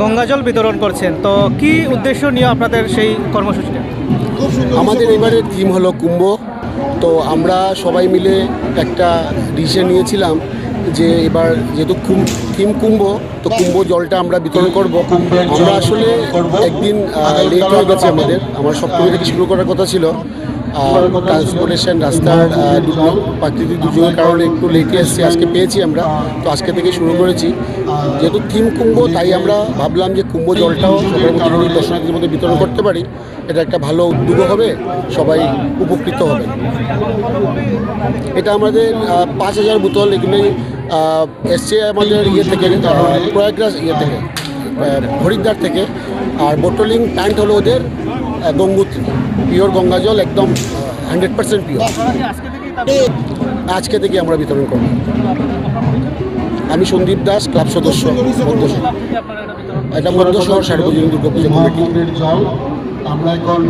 গঙ্গা জল বিতরণ করছেন। তো কি উদ্দেশ্য নিয়ে আপনাদের সেই কর্মসূচিটা? আমাদের এবারের থিম হলো কুম্ভ। তো আমরা সবাই মিলে একটা ডিসিশন নিয়েছিলাম যে এবার যেহেতু থিম কুম্ভ তো কুম্ভ জলটা আমরা বিতরণ করব। আমরা আসলে একদিন লেট হয়ে গেছে আমাদের। আমার সপ্তমী থেকে শুরু করার কথা ছিল। ট্রান্সপোর্টেশন রাস্তার প্রাকৃতিক দুর্যোগের কারণে একটু লেটে এসেছি আজকে পেয়েছি আমরা। তো আজকে থেকে শুরু করেছি। যেহেতু থিম কুম্ভ তাই আমরা ভাবলাম যে কুম্ভ জলটাও যদি দর্শনার্থীদের মধ্যে বিতরণ করতে পারি। এটা একটা ভালো উদ্যোগ হবে সবাই উপকৃত হবে। এটা আমাদের পাঁচ হাজার বোতল এগুলোই আহ, এসছে আমাদের ইয়ে থেকে প্রয়াগরাজ ইয়ে থেকে হরিদ্বার থেকে। আর বোটলিং প্যান্ট হলো ওদের গঙ্গোত্রী। পিওর গঙ্গা জল একদম হান্ড্রেড পার্সেন্ট পিওর আজকে থেকে আমরা বিতরণ করব। আমি সন্দীপ দাস, ক্লাব সদস্য এটা মধ্য শহর সার্বজনীন দুর্গাপুজো কমিটি। আমরা এখন